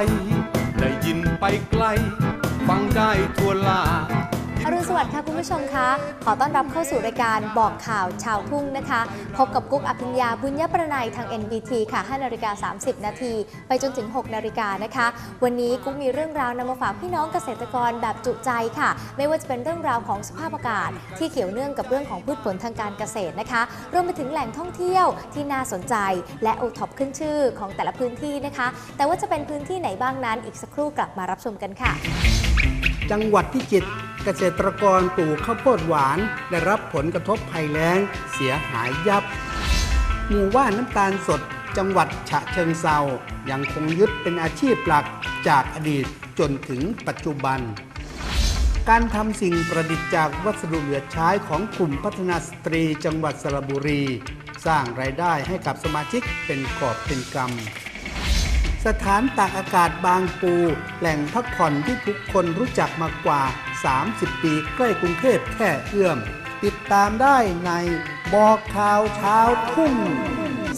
ไทยได้ยินไปไกล ฟังได้ทั่วลา อรุณสวัสดิ์ค่ะคุณผู้ชมคะ ขอต้อนรับเข้าสู่รายการบอกข่าวชาวทุ่งนะคะ พบกับกุ๊กอภิญญาบุญญประนัยทาง NBT ค่ะ5นาฬิกา30 นาที ไปจนถึง 6 นาฬิกานะคะ วันนี้กุ๊กมีเรื่องราวนำมาฝากพี่น้องเกษตรกรแบบจุใจค่ะ ไม่ว่าจะเป็นเรื่องราวของสภาพอากาศ ที่เกี่ยวเนื่องกับเรื่องของพืชผลทางการเกษตรนะคะ รวมไปถึงแหล่งท่องเที่ยวที่น่าสนใจ และโอท็อปขึ้นชื่อของแต่ละพื้นที่นะคะ แต่ว่าจะเป็นพื้นที่ไหนบ้างนั้นอีกสักครู่กลับมารับชมกันค่ะ จังหวัดพิจิตร เกษตรกรปลูกข้าวโพดหวานได้รับผลกระทบภัยแล้งเสียหายยับ หมู่ว่านน้ำตาลสดจังหวัดฉะเชิงเซายังคงยึดเป็นอาชีพหลักจากอดีตจนถึงปัจจุบัน การทำสิ่งประดิษฐ์จากวัสดุเหลือใช้ของกลุ่มพัฒนาสตรีจังหวัดสระบุรี สร้างรายได้ให้กับสมาชิกเป็นกอบเป็นกำสถานตากอากาศบางปู แหล่งพักผ่อนที่ทุกคนรู้จักมากว่า 30 ปีใกล้กรุงเทพแค่เอื้อม ติดตามได้ในบอกข่าวเช้าทุ่ง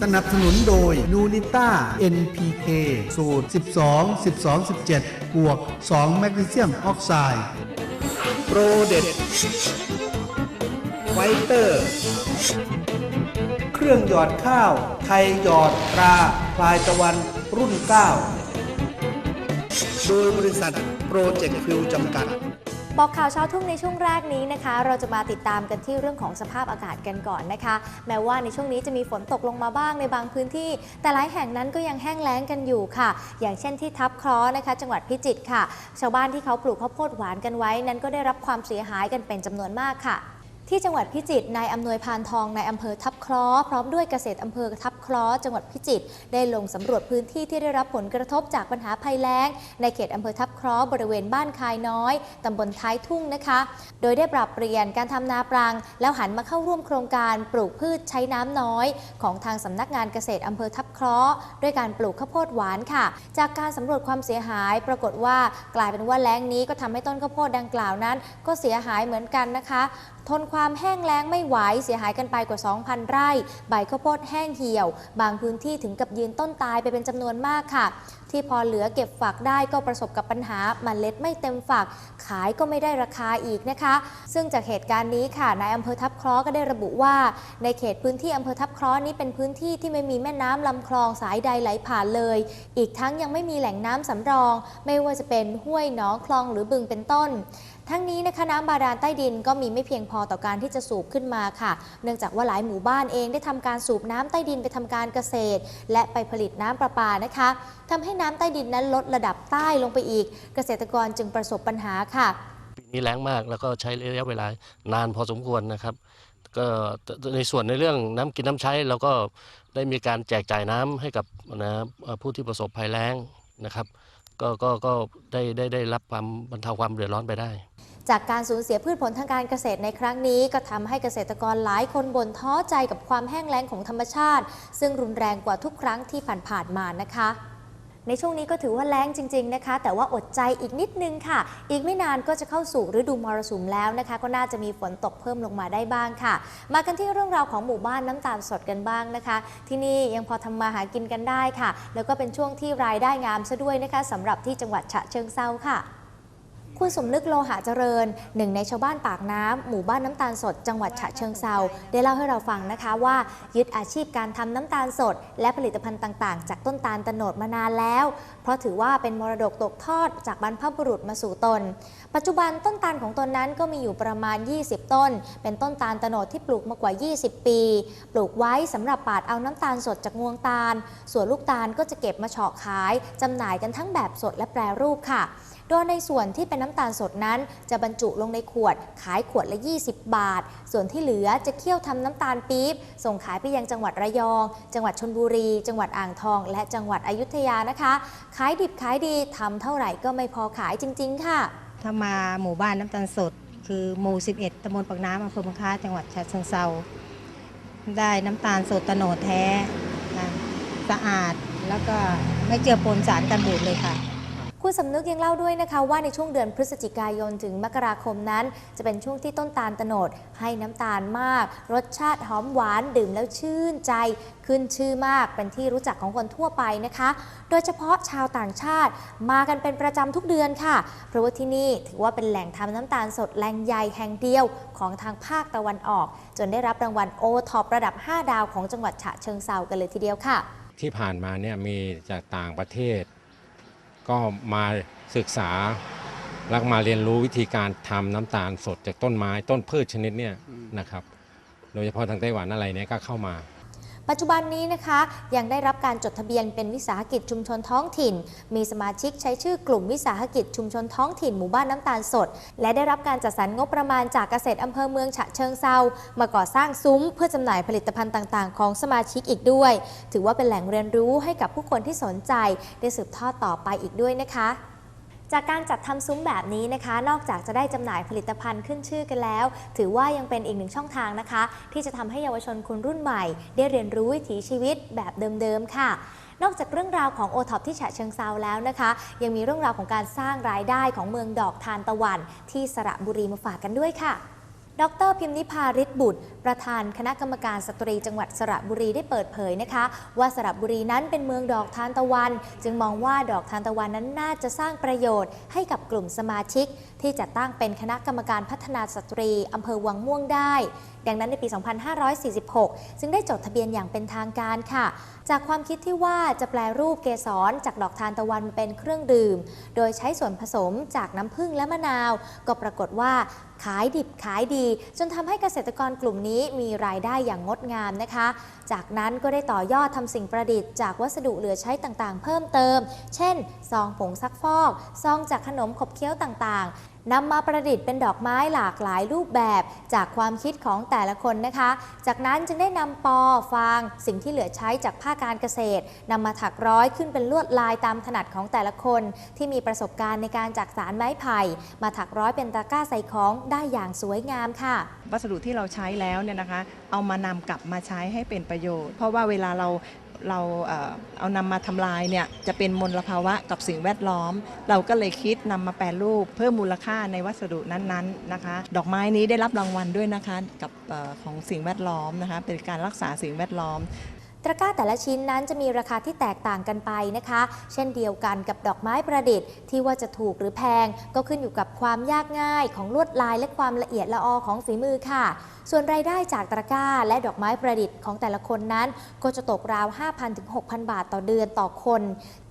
สนับสนุนโดยนูนิต้า NPK สูตร 12 12 17 บวก 2 แมกนีเซียมออกไซด์โปรเด็ดไฟเตอร์ เครื่องหยอดข้าว ไทยหยอดตราพลายตะวันรุ่น 9 โดยบริษัทโปรเจกต์ฟิวจำกัด บอกข่าวเช้าทุ่งในช่วงแรกนี้นะคะ เราจะมาติดตามกันที่เรื่องของสภาพอากาศกันก่อนนะคะ แม้ว่าในช่วงนี้จะมีฝนตกลงมาบ้างในบางพื้นที่ แต่หลายแห่งนั้นก็ยังแห้งแล้งกันอยู่ค่ะ อย่างเช่นที่ทับคล้อนะคะ จังหวัดพิจิตรค่ะ ชาวบ้านที่เขาปลูกข้าวโพดหวานกันไว้ นั้นก็ได้รับความเสียหายกันเป็นจำนวนมากค่ะ ที่จังหวัดพิจิตรนายอำนวยพานทองนายอำเภอทับคราะห์พร้อมด้วยเกษตรอำเภอทับคราะห์จังหวัดพิจิตรได้ลงสำรวจพื้นที่ที่ได้รับผลกระทบจากปัญหาภัยแล้ง ในเขตอำเภอทับคราะห์บริเวณบ้านคายน้อยตำบลท้ายทุ่งนะคะ โดยได้ปรับเปลี่ยนการทำนาปรัง แล้วหันมาเข้าร่วมโครงการปลูกพืชใช้น้ำน้อย ของทางสำนักงานเกษตรอำเภอทับคราะห์ด้วยการปลูกข้าวโพดหวานค่ะ จากการสำรวจความเสียหายปรากฏว่ากลายเป็นว่าแล้งนี้ก็ทำให้ต้นข้าวโพดดังกล่าวนั้น ก็เสียหายเหมือนกันนะคะทนความแห้งแล้งไม่ไหวเสียหายกันไปกว่า 2,000 ไร่ ใบข้าวโพดแห้งเหี่ยว บางพื้นที่ถึงกับยืนต้นตายไปเป็นจำนวนมากค่ะ ที่พอเหลือเก็บฝักได้ก็ประสบกับปัญหาเมล็ดไม่เต็มฝัก ขายก็ไม่ได้ราคาอีกนะคะ ซึ่งจากเหตุการณ์นี้ค่ะนายอำเภอทับคราะห์ก็ได้ระบุว่า ในเขตพื้นที่อำเภอทับคราะห์นี้เป็นพื้นที่ที่ไม่มีแม่น้ำลำคลองสายใดไหลผ่านเลย อีกทั้งยังไม่มีแหล่งน้ำสำรอง ไม่ว่าจะเป็นห้วยหนองคลองหรือบึงเป็นต้น ทั้งนี้นะคะน้ำบาดาลใต้ดินก็มีไม่เพียงพอต่อการที่จะสูบขึ้นมาค่ะ เนื่องจากว่าหลายหมู่บ้านเองได้ทำการสูบน้ำใต้ดินไปทำการเกษตร และไปผลิตน้ำประปานะคะทำให้น้ำใต้ดินนั้นลดระดับใต้ลงไปอีก เกษตรกรจึงประสบปัญหาค่ะปีนี้แรงมากแล้วก็ใช้ระยะเวลานานพอสมควรนะครับก็ในส่วนในเรื่องน้ำกินน้ำใช้เราก็ได้มีการแจกจ่ายน้ำให้กับนะผู้ที่ประสบภัยแล้งนะครับ ก็ก็ก็ได้ได้ได้รับความบรรเทาความเดือดร้อนไปได้ จากการสูญเสียพืชผลทางการเกษตรในครั้งนี้ ก็ทำให้เกษตรกรหลายคนบ่นท้อใจกับความแห้งแล้งของธรรมชาติ ซึ่งรุนแรงกว่าทุกครั้งที่ผ่านๆมานะคะ ในช่วงนี้ก็ถือว่าแล้งจริง ๆนะคะ แต่ว่าอดใจอีกนิดนึงค่ะ อีกไม่นานก็จะเข้าสู่ฤดูมรสุมแล้วนะคะ ก็น่าจะมีฝนตกเพิ่มลงมาได้บ้างค่ะ มากันที่เรื่องราวของหมู่บ้านน้ำตาลสดกันบ้างนะคะ ที่นี่ยังพอทำมาหากินกันได้ค่ะ แล้วก็เป็นช่วงที่รายได้งามซะด้วยนะคะสำหรับที่จังหวัดฉะเชิงเซาค่ะ คุณสมนึกโลหะเจริญ หนึ่งในชาวบ้านปากน้ำหมู่บ้านน้ำตาลสดจังหวัดฉะเชิงเซาได้เล่าให้เราฟังนะคะว่า ยึดอาชีพการทำน้ำตาลสด และผลิตภัณฑ์ต่างๆ จากต้นตาลตะโนดมานานแล้ว เพราะถือว่าเป็นมรดกตกทอดจากบรรพบุรุษมาสู่ตน ปัจจุบันต้นตาลของตนนั้นก็มีอยู่ประมาณ 20 ต้น เป็นต้นตาลตะโนดที่ปลูกมากว่า 20 ปี ปลูกไว้สำหรับปาดเอาน้ำตาลสดจากงวงตาล ส่วนลูกตาลก็จะเก็บมาเฉาะขายจำหน่ายกันทั้งแบบสดและแปรรูปค่ะ โดยในส่วนที่เป็นน้ำตาลสดนั้น จะบรรจุลงในขวด ขายขวดละ 20 บาท ส่วนที่เหลือจะเคี่ยวทำน้ำตาลปี๊บ ส่งขายไปยังจังหวัดระยอง จังหวัดชนบุรี จังหวัดอ่างทอง และจังหวัดอยุธยานะคะ ขายดิบขายดีทำเท่าไหร่ก็ไม่พอขายจริง ๆ ค่ะ ถ้ามาหมู่บ้านน้ำตาลสด คือหมู่ 11ตำบลปากน้ำอำเภอบางค้าจังหวัดฉะเชิงเซาได้น้ำตาลสดตโนดแท้นะสะอาดแล้วก็ไม่เจือปนสารกันบูดเลยค่ะ คุณสำนึกยังเล่าด้วยนะคะว่าในช่วงเดือนพฤศจิกายนถึงมกราคมนั้น จะเป็นช่วงที่ต้นตาลตโนดให้น้ำตาลมาก รสชาติหอมหวานดื่มแล้วชื่นใจ ขึ้นชื่อมากเป็นที่รู้จักของคนทั่วไปนะคะ โดยเฉพาะชาวต่างชาติมากันเป็นประจำทุกเดือนค่ะ เพราะว่าที่นี่ถือว่าเป็นแหล่งทำน้ำตาลสดแหล่งใหญ่แห่งเดียวของทางภาคตะวันออก จนได้รับรางวัลโอท็อประดับ 5 ดาวของจังหวัดฉะเชิงเซากันเลยทีเดียวค่ะ ที่ผ่านมาเนี่ยมีจากต่างประเทศ ก็มาศึกษาแล้วมาเรียนรู้วิธีการทำน้ำตาลสดจากต้นไม้ต้นพืชชนิดเนี่ยนะครับ โดยเฉพาะทางไต้หวันอะไรเนี่ยก็เข้ามา ปัจจุบันนี้นะคะ ยังได้รับการจดทะเบียนเป็นวิสาหกิจชุมชนท้องถิ่น มีสมาชิกใช้ชื่อกลุ่มวิสาหกิจชุมชนท้องถิ่นหมู่บ้านน้ำตาลสด และได้รับการจัดสรรงบประมาณจากเกษตรอำเภอเมืองฉะเชิงเซามาก่อสร้างซุ้ม เพื่อจำหน่ายผลิตภัณฑ์ต่าง ๆ ของสมาชิกอีกด้วย ถือว่าเป็นแหล่งเรียนรู้ให้กับผู้คนที่สนใจได้สืบทอดต่อไปอีกด้วยนะคะ จากการจัดทำซุ้มแบบนี้นะคะ นอกจากจะได้จำหน่ายผลิตภัณฑ์ขึ้นชื่อกันแล้ว ถือว่ายังเป็นอีกหนึ่งช่องทางนะคะ ที่จะทำให้เยาวชนคนรุ่นใหม่ ได้เรียนรู้วิถีชีวิตแบบเดิมๆค่ะนอกจากเรื่องราวของโอท็อปที่ฉะเชิงเซาแล้วนะคะ ยังมีเรื่องราวของการสร้างรายได้ของเมืองดอกทานตะวัน ที่สระบุรีมาฝากกันด้วยค่ะ ดรพิมนิพาฤทธิ์บุตร ประธานคณะกรรมการสตรีจังหวัดสระบุรีได้เปิดเผยนะคะ ว่าสระบุรีนั้นเป็นเมืองดอกทานตะวัน จึงมองว่าดอกทานตะวันนั้นน่าจะสร้างประโยชน์ให้กับกลุ่มสมาชิก ที่จัดตั้งเป็นคณะกรรมการพัฒนาสตรีอำเภอวังม่วงได้ ดังนั้นในปี 2546 จึงได้จดทะเบียนอย่างเป็นทางการค่ะ จากความคิดที่ว่าจะแปลรูปเกสรจากดอกทานตะวันมาเป็นเครื่องดื่ม โดยใช้ส่วนผสมจากน้ำผึ้งและมะนาว ก็ปรากฏว่าขายดิบขายดี จนทำให้เกษตรกรกลุ่มนี้มีรายได้อย่างงดงามนะคะ จากนั้นก็ได้ต่อยอดทำสิ่งประดิษฐ์จากวัสดุเหลือใช้ต่างๆ เพิ่มเติม เช่น ซองผงซักฟอก ซองจากขนมขบเคี้ยวต่างๆ นำมาประดิษฐ์เป็นดอกไม้หลากหลายรูปแบบจากความคิดของแต่ละคนนะคะ จากนั้นจึงได้นำปอ ฟาง สิ่งที่เหลือใช้จากภาคการเกษตรนำมาถักร้อยขึ้นเป็นลวดลายตามถนัดของแต่ละคน ที่มีประสบการณ์ในการจักสารไม้ไผ่ มาถักร้อยเป็นตะกร้าใส่ของได้อย่างสวยงามค่ะ วัสดุที่เราใช้แล้วเนี่ยนะคะ เอามานำกลับมาใช้ให้เป็นประโยชน์ เพราะว่าเวลาเรา เราเอานำมาทำลายเนี่ยจะเป็นมลภาวะกับสิ่งแวดล้อม เราก็เลยคิดนำมาแปลรูป เพิ่มมูลค่าในวัสดุนั้นๆนะคะ ดอกไม้นี้ได้รับรางวัลด้วยนะคะกับออของสิ่งแวดล้อมนะคะเป็นการรักษาสิ่งแวดล้อม ตะกร้าแต่ละชิ้นนั้นจะมีราคาที่แตกต่างกันไปนะคะ เช่นเดียวกันกับดอกไม้ประดิษฐ์ที่ว่าจะถูกหรือแพง ก็ขึ้นอยู่กับความยากง่ายของลวดลายและความละเอียดละออของฝีมือค่ะ ส่วนรายได้จากตะกร้าและดอกไม้ประดิษฐ์ของแต่ละคนนั้น ก็จะตกราว 5,000ถึง6,000 บาทต่อเดือนต่อคน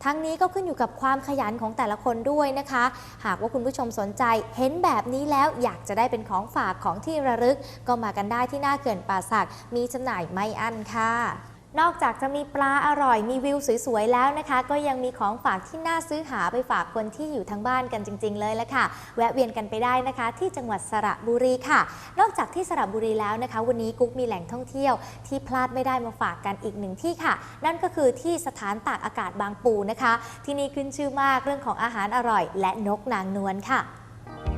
ทั้งนี้ก็ขึ้นอยู่กับความขยันของแต่ละคนด้วยนะคะ หากว่าคุณผู้ชมสนใจเห็นแบบนี้แล้วอยากจะได้เป็นของฝากของที่ระลึก ก็มากันได้ที่หน้าเขื่อนป่าสักมีจำหน่ายไม่อั้นค่ะ นอกจากจะมีปลาอร่อยมีวิวสวยๆแล้วนะคะ ก็ยังมีของฝากที่น่าซื้อหาไปฝากคนที่อยู่ทางบ้านกันจริง ๆ เลยละค่ะ แวะเวียนกันไปได้นะคะ ที่จังหวัดสระบุรีค่ะ นอกจากที่สระบุรีแล้วนะคะ วันนี้กุ๊กมีแหล่งท่องเที่ยวที่พลาดไม่ได้มาฝากกันอีกหนึ่งที่ค่ะ นั่นก็คือที่สถานตากอากาศบางปูนะคะ ที่นี่ขึ้นชื่อมากเรื่องของอาหารอร่อย และนกนางนวลค่ะ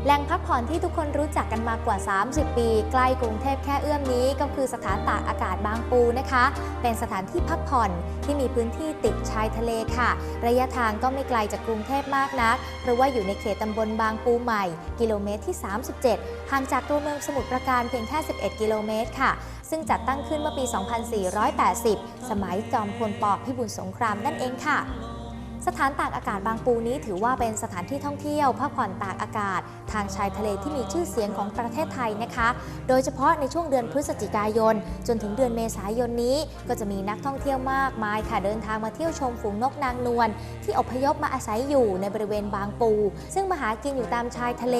แหล่งพักผ่อนที่ทุกคนรู้จักกันมากว่า 30 ปี ใกล้กรุงเทพแค่เอื้อมนี้ก็คือสถานตากอากาศบางปูนะคะ เป็นสถานที่พักผ่อนที่มีพื้นที่ติดชายทะเลค่ะ ระยะทางก็ไม่ไกลจากกรุงเทพมากนัก เพราะว่าอยู่ในเขตตำบลบางปูใหม่ กิโลเมตรที่ 37 ห่างจากตัวเมืองสมุทรปราการเพียงแค่ 11 กิโลเมตรค่ะ ซึ่งจัดตั้งขึ้นเมื่อปี 2480 สมัยจอมพลปพิบูลสงครามนั่นเองค่ะ สถานตากอากาศบางปูนี้ถือว่าเป็นสถานที่ท่องเที่ยวพักผ่อนตากอากาศ ทางชายทะเลที่มีชื่อเสียงของประเทศไทยนะคะ โดยเฉพาะในช่วงเดือนพฤศจิกายน จนถึงเดือนเมษายนนี้ ก็จะมีนักท่องเที่ยวมากมายค่ะเดินทางมาเที่ยวชมฝูงนกนางนวลที่อพยพมาอาศัยอยู่ในบริเวณบางปู ซึ่งมาหากินอยู่ตามชายทะเล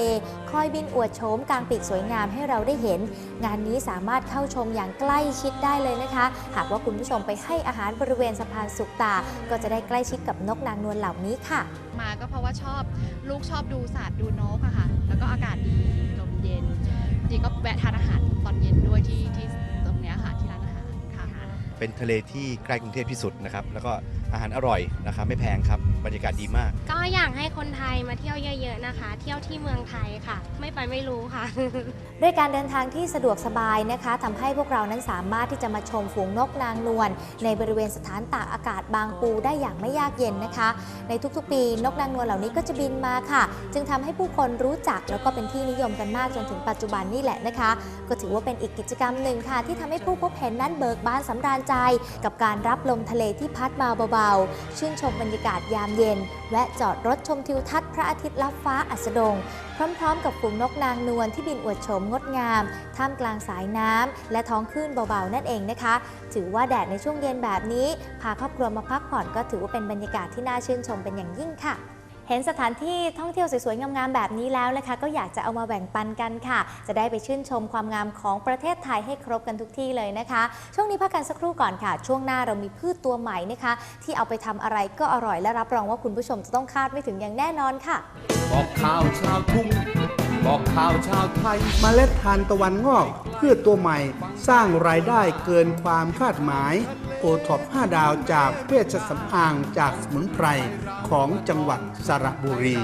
คอยบินอวดโฉมกลางปีกสวยงามให้เราได้เห็น งานนี้สามารถเข้าชมอย่างใกล้ชิดได้เลยนะคะ หากว่าคุณผู้ชมไปให้อาหารบริเวณสะพานสุกตา ก็จะได้ใกล้ชิดกับนกนางนวลเหล่านี้ค่ะ มาก็เพราะว่าชอบลูกชอบดูสัตว์ดูนกอะค่ะ แล้วก็อากาศดีลมเย็นจริงก็แวะทานอาหารตอนเย็นด้วยที่ที่ตรงเนี้ยค่ะที่ร้านอาหารค่ะ เป็นทะเลที่ใกล้กรุงเทพที่สุดนะครับ แล้วก็ อาหารอร่อยราคาไม่แพงครับบรรยากาศดีมาก ก็อยากให้คนไทยมาเที่ยวเยอะๆนะคะ เที่ยวที่เมืองไทยค่ะ ไม่ไปไม่รู้ค่ะ ด้วยการเดินทางที่สะดวกสบายนะคะทำให้พวกเรานั้นสามารถที่จะมาชมฝูงนกนางนวลในบริเวณสถานตากอากาศบางปูได้อย่างไม่ยากเย็นนะคะ ในทุกๆ ปีนกนางนวลเหล่านี้ก็จะบินมาค่ะ จึงทำให้ผู้คนรู้จักแล้วก็เป็นที่นิยมกันมากจนถึงปัจจุบันนี่แหละนะคะ ก็ถือว่าเป็นอีกกิจกรรมหนึ่งค่ะ ที่ทำให้ผู้พบเห็นนั้นเบิกบานสำราญใจ กับการรับลมทะเลที่พัดมาเบาๆชื่นชมบรรยากาศยามเย็น แวะจอดรถชมทิวทัศน์พระอาทิตย์ลับฟ้าอัสดง พร้อมๆ กับฝูงนกนางนวลที่บินอวดโฉมงดงาม ท่ามกลางสายน้ำและท้องคลื่นเบาๆ นั่นเองนะคะ ถือว่าแดดในช่วงเย็นแบบนี้ พาครอบครัวมาพักผ่อนก็ถือว่าเป็นบรรยากาศที่น่าชื่นชมเป็นอย่างยิ่งค่ะ เห็นสถานที่ท่องเที่ยวสวยๆ งามๆ แบบนี้แล้วนะคะ ก็อยากจะเอามาแบ่งปันกันค่ะ จะได้ไปชื่นชมความงามของประเทศไทยให้ครบกันทุกที่เลยนะคะ ช่วงนี้พักกันสักครู่ก่อนค่ะ ช่วงหน้าเรามีพืชตัวใหม่นะคะ ที่เอาไปทำอะไรก็อร่อยและรับรองว่าคุณผู้ชมจะต้องคาดไม่ถึงอย่างแน่นอนค่ะ บอกข่าวชาวทุ่งบอกข่าวชาวไทยเมล็ดทานตะวันงอกพืชตัวใหม่ สร้างรายได้เกินความคาดหมาย โอท็อป5ดาวจากเวชสำอางจากสมุนไพรของจังหวัดสระบุรี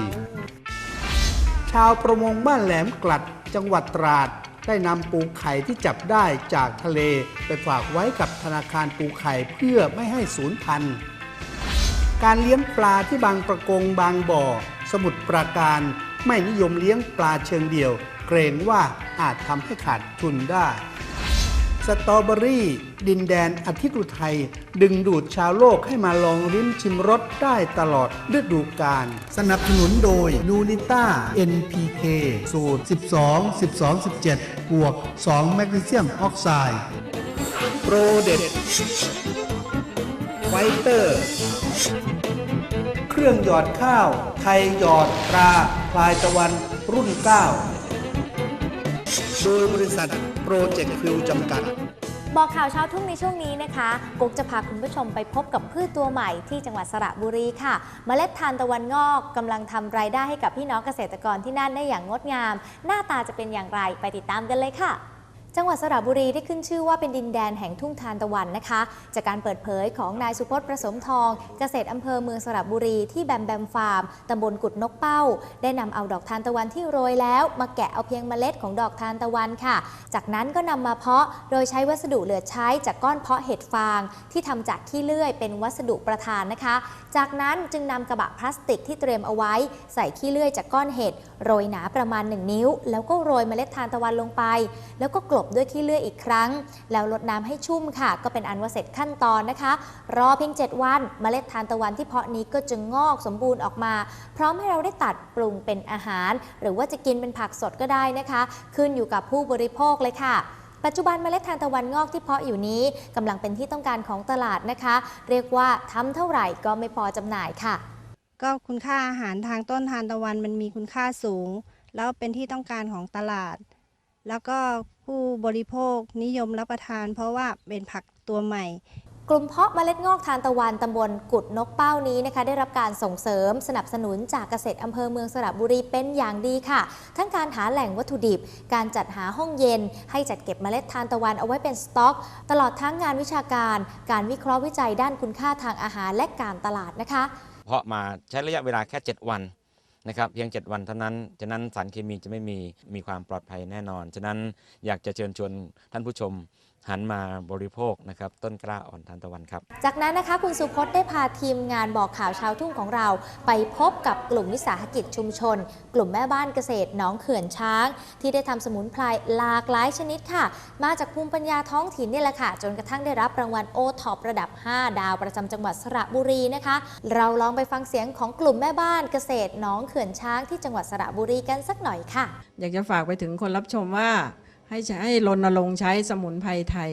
ชาวประมงบ้านแหลมกลัดจังหวัดตราดได้นำปูไข่ที่จับได้จากทะเล ไปฝากไว้กับธนาคารปูไข่เพื่อไม่ให้สูญพันธุ์การเลี้ยงปลาที่บางประกงบางบ่อ สมุทรปราการไม่นิยมเลี้ยงปลาเชิงเดี่ยว เกรงว่าอาจทำให้ขาดทุนได้ สตรอเบอรี่ ดินแดนอาทิตย์อุทัยดึงดูดชาวโลกให้มาลองลิ้มชิมรสได้ตลอดฤดูกาลสนับสนุนโดยนูนิต้า NPK สูตร 12 12 17 บวก 2 แมกนีเซียมออกไซด์โปรเด็ดไฟเตอร์ เครื่องหยอดข้าว ไทยหยอดตราพลายตะวันรุ่น 9 โดยบริษัท รเจกต์ฟิวจำกัด บอกข่าวเช้าทุ่งในช่วงนี้นะคะ กกจะพาคุณผู้ชมไปพบกับพืชตัวใหม่ที่จังหวัดสระบุรีค่ะเมล็ดทานตะวันงอกกำลังทำรายได้ให้กับพี่น้องเกษตรกรที่นั่นได้อย่างงดงาม หน้าตาจะเป็นอย่างไรไปติดตามกันเลยค่ะ จังหวัดสระบุรีได้ขึ้นชื่อว่าเป็นดินแดนแห่งทุ่งทานตะวันนะคะ จากการเปิดเผยของนายสุพจน์ประสมทอง เกษตรอำเภอเมืองสระบุรีที่แบมแบมฟาร์มตำบลกุดนกเป้า ได้นำเอาดอกทานตะวันที่โรยแล้ว มาแกะเอาเพียงเมล็ดของดอกทานตะวันค่ะ จากนั้นก็นำมาเพาะโดยใช้วัสดุเหลือใช้จากก้อนเพาะเห็ดฟาง ที่ทำจากขี้เลื่อยเป็นวัสดุประทานนะคะ จากนั้นจึงนำกระบะพลาสติกที่เตรียมเอาไว้ ใส่ขี้เลื่อยจากก้อนเห็ดโรยหนาประมาณ 1 นิ้ว แล้วก็โรยเมล็ดทานตะวันลงไป แล้วก็กลบด้วยขี้เลื่อยอีกครั้ง แล้วลดน้ำให้ชุ่มค่ะ ก็เป็นอันว่าเสร็จขั้นตอนนะคะ รอเพียง 7 วันเมล็ดทานตะวันที่เพาะนี้ก็จะงอกสมบูรณ์ออกมา พร้อมให้เราได้ตัดปรุงเป็นอาหาร หรือว่าจะกินเป็นผักสดก็ได้นะคะ ขึ้นอยู่กับผู้บริโภคเลยค่ะปัจจุบันเมล็ดทานตะวันงอกที่เพาะอยู่นี้กำลังเป็นที่ต้องการของตลาดนะคะ เรียกว่าทำเท่าไหร่ก็ไม่พอจำหน่ายค่ะ ก็คุณค่าอาหารทางต้นทานตะวันมันมีคุณค่าสูง แล้วเป็นที่ต้องการของตลาด แล้วก็ ผู้บริโภคนิยมรับประทาน เพราะว่าเป็นผักตัวใหม่ กลุ่มเพาะเมล็ดงอกทานตะวันตำบลกุดนกเป้านี้นะคะ ได้รับการส่งเสริมสนับสนุนจากเกษตรอำเภอเมืองสระบุรีเป็นอย่างดีค่ะ ทั้งการหาแหล่งวัตถุดิบ การจัดหาห้องเย็น ให้จัดเก็บเมล็ดทานตะวันเอาไว้เป็นสต็อก ตลอดทั้งงานวิชาการ การวิเคราะห์วิจัยด้านคุณค่าทางอาหารและการตลาดนะคะ เพาะมาใช้ระยะเวลาแค่ 7 วัน นะครับเพียง 7 วันเท่านั้น ฉะนั้นสารเคมีจะไม่มีมีความปลอดภัยแน่นอน ฉะนั้นอยากจะเชิญชวนท่านผู้ชม หันมาบริโภคนะครับต้นกล้าอ่อนทานตะวันครับ จากนั้นนะคะคุณสุพจน์ได้พาทีมงานบอกข่าวชาวทุ่งของเรา ไปพบกับกลุ่มวิสาหกิจชุมชน กลุ่มแม่บ้านเกษตรหนองเขื่อนช้าง ที่ได้ทำสมุนไพรหลากหลายชนิดค่ะ มาจากภูมิปัญญาท้องถิ่นนี่แหละค่ะ จนกระทั่งได้รับรางวัลโอท็อประดับ 5 ดาวประจำจังหวัดสระบุรีนะคะ เราลองไปฟังเสียงของกลุ่มแม่บ้านเกษตรหนองเขื่อนช้างที่จังหวัดสระบุรีกันสักหน่อยค่ะ อยากจะฝากไปถึงคนรับชมว่า ให้ใช้ให้รณรงค์ใช้สมุนไพรไทย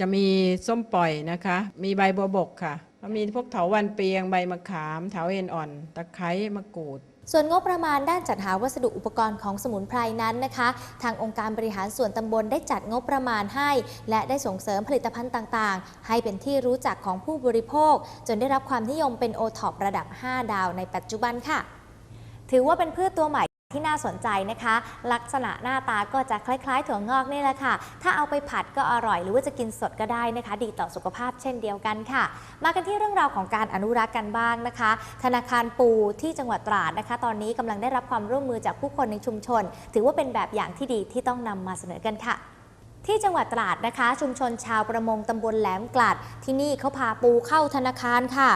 จะมีส้มปล่อยนะคะ มีใบบัวบกค่ะแล้วมีพวกเถาวันเปียงใบมะขามเถาเอ็นอ่อน ตะไคร้มะกรูดส่วนงบประมาณด้านจัดหาวัสดุอุปกรณ์ของสมุนไพรนั้นนะคะ ทางองค์การบริหารส่วนตำบลได้จัดงบประมาณให้ และได้ส่งเสริมผลิตภัณฑ์ต่างๆ ให้เป็นที่รู้จักของผู้บริโภค จนได้รับความนิยมเป็นโอท็อประดับ 5 ดาวในปัจจุบันค่ะ ถือว่าเป็นพืชตัวใหม่ ที่น่าสนใจนะคะ ลักษณะหน้าตาก็จะคล้ายๆ ถั่วงอกนี่แหละค่ะ ถ้าเอาไปผัดก็อร่อยหรือว่าจะกินสดก็ได้นะคะ ดีต่อสุขภาพเช่นเดียวกันค่ะ มากันที่เรื่องราวของการอนุรักษ์กันบ้างนะคะ ธนาคารปูที่จังหวัดตราดนะคะ ตอนนี้กำลังได้รับความร่วมมือจากผู้คนในชุมชน ถือว่าเป็นแบบอย่างที่ดีที่ต้องนำมาเสนอกันค่ะที่จังหวัดตราดนะคะ ชุมชนชาวประมงตำบลแหลมกลัด ที่นี่เขาพาปูเข้าธนาคารค่ะ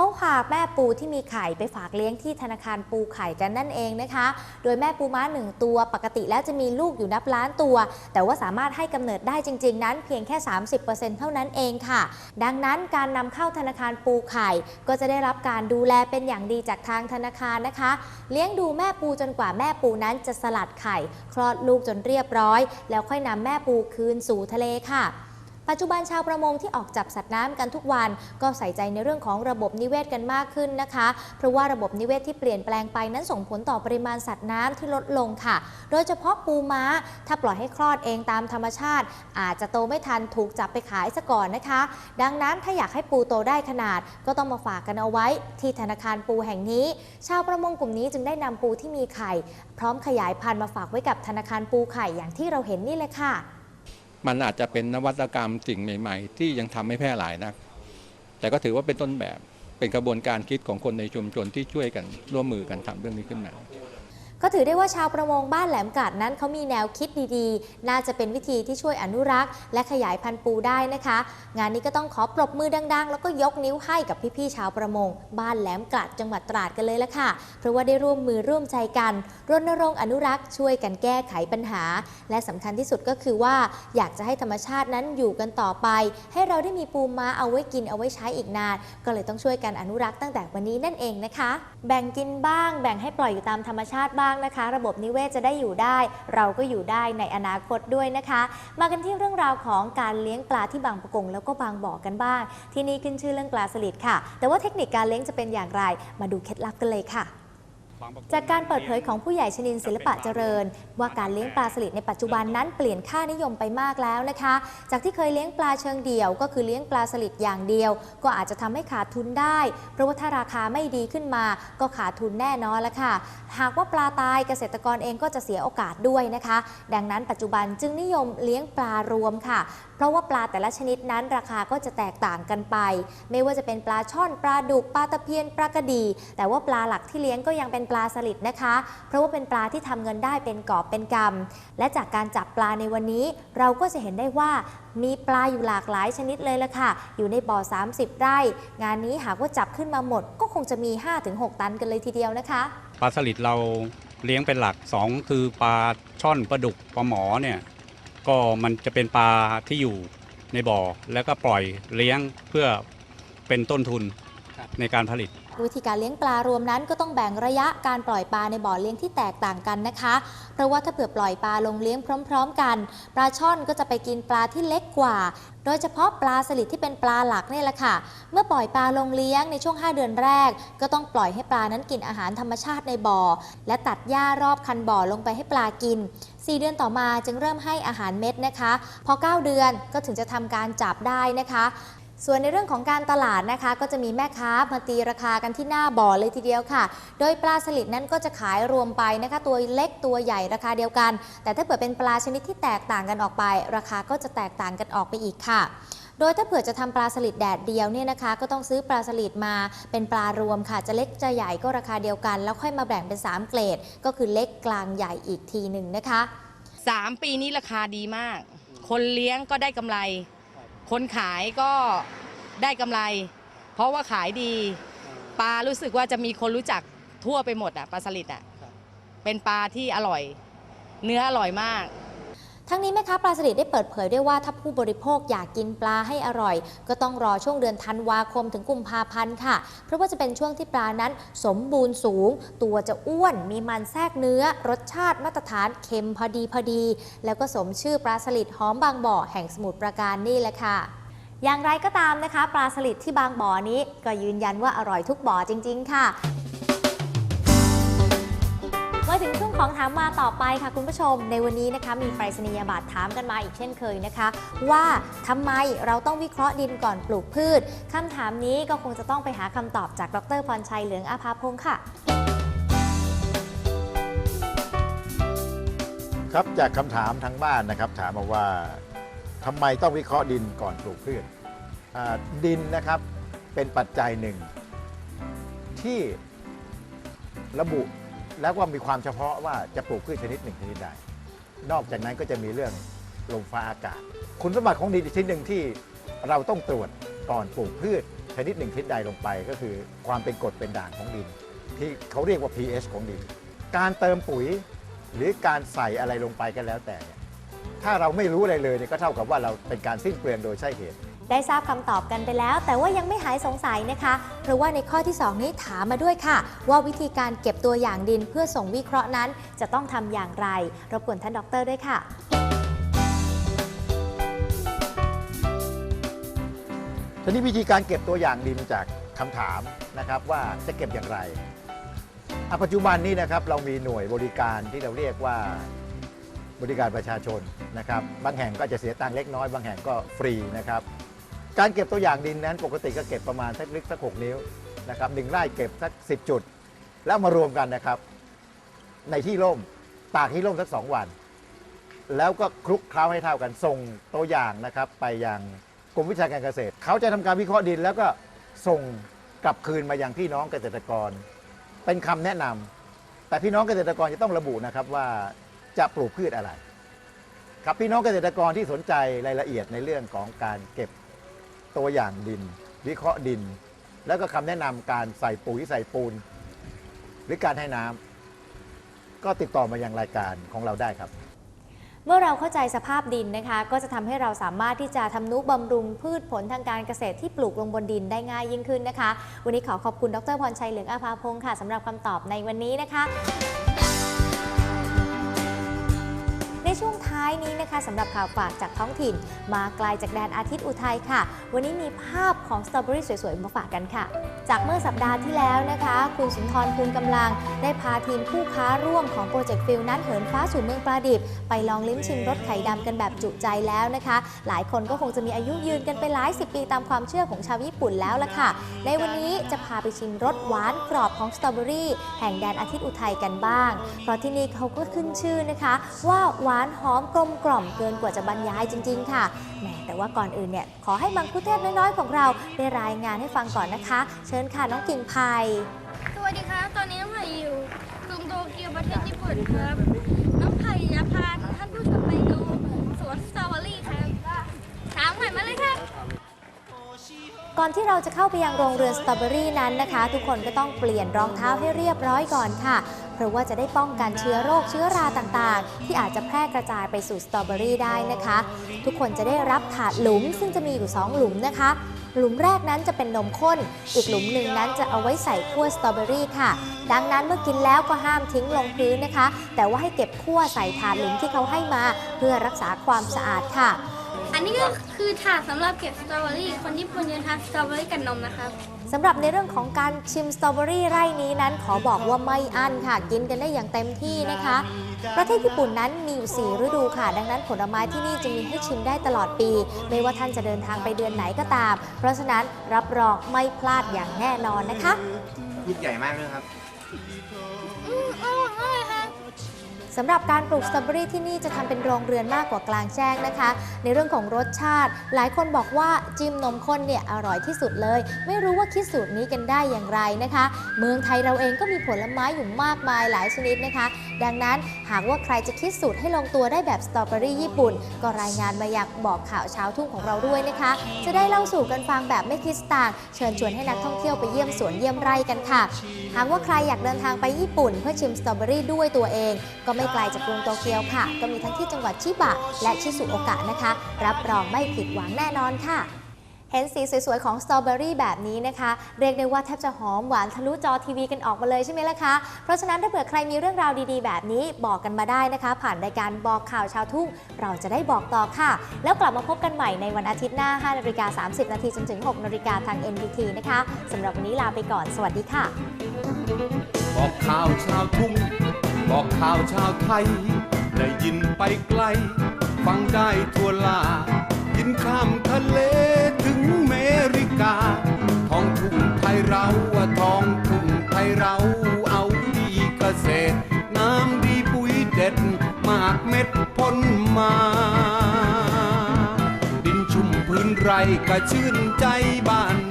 เขาพาแม่ปูที่มีไข่ไปฝากเลี้ยงที่ธนาคารปูไข่กันนั่นเองนะคะ โดยแม่ปูม้าหนึ่งตัวปกติแล้วจะมีลูกอยู่นับล้านตัว แต่ว่าสามารถให้กำเนิดได้จริง ๆ นั้นเพียงแค่ 30%เท่านั้นเองค่ะ ดังนั้นการนำเข้าธนาคารปูไข่ ก็จะได้รับการดูแลเป็นอย่างดีจากทางธนาคารนะคะ เลี้ยงดูแม่ปูจนกว่าแม่ปูนั้นจะสลัดไข่ คลอดลูกจนเรียบร้อย แล้วค่อยนำแม่ปูคืนสู่ทะเลค่ะ ปัจจุบันชาวประมงที่ออกจับสัตว์น้ำกันทุกวัน ก็ใส่ใจในเรื่องของระบบนิเวศกันมากขึ้นนะคะ เพราะว่าระบบนิเวศที่เปลี่ยนแปลงไปนั้นส่งผลต่อปริมาณสัตว์น้ำที่ลดลงค่ะ โดยเฉพาะปูม้า ถ้าปล่อยให้คลอดเองตามธรรมชาติ อาจจะโตไม่ทันถูกจับไปขายซะก่อนนะคะ ดังนั้นถ้าอยากให้ปูโตได้ขนาด ก็ต้องมาฝากกันเอาไว้ที่ธนาคารปูแห่งนี้ ชาวประมงกลุ่มนี้จึงได้นำปูที่มีไข่ พร้อมขยายพันธุ์มาฝากไว้กับธนาคารปูไข่อย่างที่เราเห็นนี่เลยค่ะ มันอาจจะเป็นนวัตกรรมสิ่งใหม่ ๆ ที่ยังทำไม่แพร่หลายนัก แต่ก็ถือว่าเป็นต้นแบบเป็นกระบวนการคิดของคนในชุมชนที่ช่วยกันร่วมมือกันทำเรื่องนี้ขึ้นมา ก็ถือได้ว่าชาวประมงบ้านแหลมกาดนั้นเขามีแนวคิดดีๆ น่าจะเป็นวิธีที่ช่วยอนุรักษ์ และขยายพันธุ์ปูได้นะคะ งานนี้ก็ต้องขอปรบมือดังๆ แล้วก็ยกนิ้วให้กับพี่ๆชาวประมง บ้านแหลมกาดจังหวัดตราดกันเลยละค่ะ เพราะว่าได้ร่วมมือร่วมใจกันรณรงค์อนุรักษ์ช่วยกันแก้ไขปัญหา และสำคัญที่สุดก็คือว่าอยากจะให้ธรรมชาตินั้นอยู่กันต่อไป ให้เราได้มีปูม้าเอาไว้กินเอาไว้ใช้อีกนานก็เลยต้องช่วยกันอนุรักษ์ตั้งแต่วันนี้นั่นเองนะคะ แบ่งกินบ้าง แบ่งให้ปล่อยอยู่ตามธรรมชาติบ้างนะคะ ระบบนิเวศจะได้อยู่ได้ เราก็อยู่ได้ในอนาคตด้วยนะคะ มากันที่เรื่องราวของการเลี้ยงปลาที่บางปะกงแล้วก็บางบ่อกันบ้าง ที่นี่ขึ้นชื่อเรื่องปลาสลิดค่ะ แต่ว่าเทคนิคการเลี้ยงจะเป็นอย่างไร มาดูเคล็ดลับกันเลยค่ะ จากการเปิดเผยของผู้ใหญ่ชนินศิลปะเจริญ ว่าการเลี้ยงปลาสลิดในปัจจุบันนั้นเปลี่ยนค่านิยมไปมากแล้วนะคะ จากที่เคยเลี้ยงปลาเชิงเดี่ยวก็คือเลี้ยงปลาสลิดอย่างเดียว ก็อาจจะทำให้ขาดทุนได้ เพราะว่าถ้าราคาไม่ดีขึ้นมา ก็ขาดทุนแน่นอนแล้วค่ะ หากว่าปลาตายเกษตรกรเองก็จะเสียโอกาสด้วยนะคะ ดังนั้นปัจจุบันจึงนิยมเลี้ยงปลารวมค่ะ เพราะว่าปลาแต่ละชนิดนั้นราคาก็จะแตกต่างกันไป ไม่ว่าจะเป็นปลาช่อนปลาดุกปลาตะเพียนปลากระดี แต่ว่าปลาหลักที่เลี้ยงก็ยังเป็นปลาาสลิดนะคะ เพราะว่าเป็นปลาที่ทำเงินได้เป็นกอบเป็นกำและจากการจับปลาในวันนี้ เราก็จะเห็นได้ว่ามีปลาอยู่หลากหลายชนิดเลยละค่ะ อยู่ในบ่อ 30 ไร่ งานนี้หากว่าจับขึ้นมาหมด ก็คงจะมี 5-6 ตันกันเลยทีเดียวนะคะ ปลาสลิดเราเลี้ยงเป็นหลักสองคือปลาช่อนปลาดุกปลาหมอเนี่ยก็มันจะเป็นปลาที่อยู่ในบ่อ แล้วก็ปล่อยเลี้ยงเพื่อเป็นต้นทุน ในการผลิต วิธีการเลี้ยงปลารวมนั้นก็ต้องแบ่งระยะการปล่อยปลาในบ่อเลี้ยงที่แตกต่างกันนะคะ เพราะว่าถ้าเผื่อปล่อยปลาลงเลี้ยงพร้อม ๆ กัน ปลาช่อนก็จะไปกินปลาที่เล็กกว่า โดยเฉพาะปลาสลิดที่เป็นปลาหลักนี่แหละค่ะ เมื่อปล่อยปลาลงเลี้ยงในช่วง 5 เดือนแรก ก็ต้องปล่อยให้ปลานั้นกินอาหารธรรมชาติในบ่อ และตัดหญ้ารอบคันบ่อลงไปให้ปลากิน4 เดือนต่อมาจึงเริ่มให้อาหารเม็ดนะคะ พอ 9 เดือนก็ถึงจะทำการจับได้นะคะ ส่วนในเรื่องของการตลาดนะคะ ก็จะมีแม่ค้ามาตีราคากันที่หน้าบ่อเลยทีเดียวค่ะ โดยปลาสลิดนั้นก็จะขายรวมไปนะคะ ตัวเล็กตัวใหญ่ราคาเดียวกัน แต่ถ้าเกิดเป็นปลาชนิดที่แตกต่างกันออกไป ราคาก็จะแตกต่างกันออกไปอีกค่ะโดยถ้าเผื่อจะทำปลาสลิดแดดเดียวเนี่ยนะคะ ก็ต้องซื้อปลาสลิดมาเป็นปลารวมค่ะ จะเล็กจะใหญ่ก็ราคาเดียวกัน แล้วค่อยมาแบ่งเป็น 3 เกรด ก็คือเล็กกลางใหญ่อีกทีหนึ่งนะคะสามปีนี้ราคาดีมาก คนเลี้ยงก็ได้กำไร คนขายก็ได้กำไร เพราะว่าขายดี ปลารู้สึกว่าจะมีคนรู้จักทั่วไปหมดอะปลาสลิดอะเป็นปลาที่อร่อย เนื้ออร่อยมาก ทั้งนี้แม่ค้าปลาสลิดได้เปิดเผยด้วยว่าถ้าผู้บริโภคอยากกินปลาให้อร่อย ก็ต้องรอช่วงเดือนธันวาคมถึงกุมภาพันธ์ค่ะ เพราะว่าจะเป็นช่วงที่ปลานั้นสมบูรณ์สูง ตัวจะอ้วนมีมันแทรกเนื้อ รสชาติมาตรฐานเค็มพอดีพอดี แล้วก็สมชื่อปลาสลิดหอมบางบ่อแห่งสมุทรปราการนี่แหละค่ะอย่างไรก็ตามนะคะ ปลาสลิดที่บางบ่อนี้ก็ยืนยันว่าอร่อยทุกบ่อจริง ๆ ค่ะ มาถึงช่วงของถามมาต่อไปค่ะคุณผู้ชม ในวันนี้นะคะมีไปรษณียบัตรถามกันมาอีกเช่นเคยนะคะ ว่าทำไมเราต้องวิเคราะห์ดินก่อนปลูกพืชคำถามนี้ก็คงจะต้องไปหาคำตอบจากดรพรชัยเหลืองอาภาพงศ์ค่ะ ครับจากคำถามทางบ้านนะครับ ถามมาว่าทำไมต้องวิเคราะห์ดินก่อนปลูกพืชดินนะครับเป็นปัจจัยหนึ่ง ที่ระบุ แล้วก็มีความเฉพาะว่าจะปลูกพืชชนิดหนึ่งชนิดใดนอกจากนั้นก็จะมีเรื่องลมฟ้าอากาศ คุณสมบัติของดินชนิดหนึ่งที่เราต้องตรวจก่อนปลูกพืชชนิดหนึ่งชนิดใดลงไป ก็คือความเป็นกรดเป็นด่างของดิน ที่เขาเรียกว่า pH ของดิน การเติมปุ๋ยหรือการใส่อะไรลงไปก็แล้วแต่ ถ้าเราไม่รู้อะไรเลยเนี่ยก็เท่ากับว่าเราเป็นการสิ้นเปลืองโดยใช่เหตุ ได้ทราบคำตอบกันไปแล้ว แต่ว่ายังไม่หายสงสัยนะคะ เพราะว่าในข้อที่ 2 นี้ถามมาด้วยค่ะ ว่าวิธีการเก็บตัวอย่างดินเพื่อส่งวิเคราะห์นั้น จะต้องทำอย่างไร รบกวนท่านดรด้วยค่ะทีนี้วิธีการเก็บตัวอย่างดินจากคำถามนะครับว่าจะเก็บอย่างไรปัจจุบันนี้นะครับเรามีหน่วยบริการที่เราเรียกว่าบริการประชาชนนะครับ บางแห่งก็จะเสียตังค์เล็กน้อย บางแห่งก็ฟรีนะครับ การเก็บตัวอย่างดินนั้น ปกติก็เก็บประมาณสักลึกสักหกนิ้วนะครับหนึ่งไร่เก็บสักสิจุด แล้วมารวมกันนะครับ ในที่ร่มตากที่ร่มสักสองวัน แล้วก็คลุกเคล้าให้เท่ากันส่งตัวอย่างนะครับ ไปยังกรมวิชาการเกษตร เขาจะทำการวิเคราะห์ดิน แล้วก็ส่งกลับคืนมายังพี่น้องเกษตรกร เป็นคำแนะนำแต่พี่น้องเกษตรกรจะต้องระบุนะครับว่าจะปลูกพืชอะไรครับพี่น้องเกษตรกรที่สนใจรายละเอียดในเรื่องของการเก็บ ตัวอย่างดิน วิเคราะห์ดิน แล้วก็คำแนะนำการใส่ปุ๋ยใส่ปูน หรือการให้น้ำก็ติดต่อมายังรายการของเราได้ครับ เมื่อเราเข้าใจสภาพดินนะคะ ก็จะทำให้เราสามารถที่จะทำนุบำรุงพืชผลทางการเกษตรที่ปลูกลงบนดินได้ง่ายยิ่งขึ้นนะคะ วันนี้ขอขอบคุณดรพรชัยเหลืองอาภาพงศ์ค่ะสำหรับคำตอบในวันนี้นะคะ ในช่วง ท้ายนี้นะคะสำหรับข่าวฝากจากท้องถิ่น มาไกลจากแดนอาทิตย์อุทัยค่ะ วันนี้มีภาพของสตรอเบอรี่สวยๆ มาฝากกันค่ะ จากเมื่อสัปดาห์ที่แล้วนะคะ คุณสุนทรภูลกำลัง ได้พาทีมผู้ค้าร่วมของโปรเจกต์ฟิลนั้นเหินฟ้าสู่เมืองปลาดิบ ไปลองลิ้มชิมรสไข่ดำกันแบบจุใจแล้วนะคะ หลายคนก็คงจะมีอายุยืนกันไปหลายสิบปีตามความเชื่อของชาวญี่ปุ่นแล้วล่ะค่ะ ในวันนี้จะพาไปชิมรสหวานกรอบของสตรอเบอรี่แห่งแดนอาทิตย์อุทัยกันบ้าง เพราะที่นี่เขาก็ขึ้นชื่อนะคะ ว่าหวานหอมกลมกล่อมเกินกว่าจะบรรยายจริง ๆ ค่ะแหมแต่ว่าก่อนอื่นเนี่ยขอให้มังคุเทศน้อยๆของเราได้รายงานให้ฟังก่อนนะคะ เชิญค่ะน้องกิ่งไพยสวัสดีครับ ตอนนี้น้องไผ่อยู่กรุงโตเกียวประเทศญี่ปุ่นครับ น้องไผ่จะพาท่านผู้ชมไปดูสวนสตรอเบอรี่ครับตามไผ่มาเลยครับก่อนที่เราจะเข้าไปยังโรงเรือนสตรอเบอรี่นั้นนะคะ ทุกคนก็ต้องเปลี่ยนรองเท้าให้เรียบร้อยก่อนค่ะ เพราะว่าจะได้ป้องกันเชื้อโรคเชื้อราต่างๆ ที่อาจจะแพร่กระจายไปสู่สตรอเบอรี่ได้นะคะ ทุกคนจะได้รับถาดหลุมซึ่งจะมีอยู่ 2 หลุมนะคะ หลุมแรกนั้นจะเป็นนมข้น อีกหลุมหนึ่งนั้นจะเอาไว้ใส่ขั้วสตรอเบอรี่ค่ะ ดังนั้นเมื่อกินแล้วก็ห้ามทิ้งลงพื้นนะคะ แต่ว่าให้เก็บขั้วใส่ถาดหลุมที่เขาให้มา เพื่อรักษาความสะอาดค่ะ นนี้ก็คือถาดสำหรับเก็บสตรอเบอรี่ คนญี่ปุ่นจะทานสตรอเบอรี่กับนมนะครับ สำหรับในเรื่องของการชิมสตรอเบอรี่ไร่นี้นั้น ขอบอกว่าไม่อั้นค่ะ กินกันได้อย่างเต็มที่นะคะ ประเทศญี่ปุ่นนั้นมีอยู่ 4 ฤดูค่ะ ดังนั้นผลไม้ที่นี่จะมีให้ชิมได้ตลอดปี ไม่ว่าท่านจะเดินทางไปเดือนไหนก็ตาม เพราะฉะนั้นรับรองไม่พลาดอย่างแน่นอนนะคะ ลูกใหญ่มากเลยครับ อืมอร่อยมากเลยครับ สำหรับการปลูกสตรอเบอรี่ที่นี่จะทำเป็นโรงเรือนมากกว่ากลางแจ้งนะคะ ในเรื่องของรสชาติ หลายคนบอกว่าจิ้มนมข้นเนี่ยอร่อยที่สุดเลย ไม่รู้ว่าคิดสูตรนี้กันได้อย่างไรนะคะ เมืองไทยเราเองก็มีผลไม้อยู่มากมายหลายชนิดนะคะ ดังนั้นหากว่าใครจะคิดสูตรให้ลงตัวได้แบบสตรอเบอรี่ญี่ปุ่น ก็รายงานมาอยากบอกข่าวเช้าทุ่งของเราด้วยนะคะ จะได้เล่าสู่กันฟังแบบไม่คิดสตางเชิญชวนให้นักท่องเที่ยวไปเยี่ยมสวนเยี่ยมไร่กันค่ะ หากว่าใครอยากเดินทางไปญี่ปุ่น เพื่อชิมสตรอเบอรี่ด้วยตัวเอง ก็ไม่ไกลจากกรุงโตเกียวค่ะ ก็มีทั้งที่จังหวัดชิบะ และชิซุโอกะนะคะ รับรองไม่ผิดหวังแน่นอนค่ะ เห็นสีสวยๆ ของสตรอเบอรี่แบบนี้นะคะ เรียกได้ว่าแทบจะหอมหวานทะลุจอทีวีกันออกมาเลยใช่ไหมล่ะคะ เพราะฉะนั้นถ้าเผื่อใครมีเรื่องราวดีๆ แบบนี้บอกกันมาได้นะคะ ผ่านรายการบอกข่าวชาวทุ่ง เราจะได้บอกต่อค่ะ แล้วกลับมาพบกันใหม่ในวันอาทิตย์หน้า5นาฬิกา30 นาทีจนถึง6นาฬิกาทาง NBT นะคะสำหรับวันนี้ลาไปก่อน สวัสดีค่ะ บอกข่าวชาวทุ่ง บอกข่าวชาวไทย ได้ยินไปไกล ฟังได้ทั่วลา ยินข้ามทะเลถึงเมริกา ท้องทุ่งไทยเราว่าท้องทุ่งไทยเราเอาดีเกษตร น้ำดีปุ๋ยเด็ดมมากเม็ดพ้นมา ดินชุ่มพื้นไรก็ชื่นใจบ้าน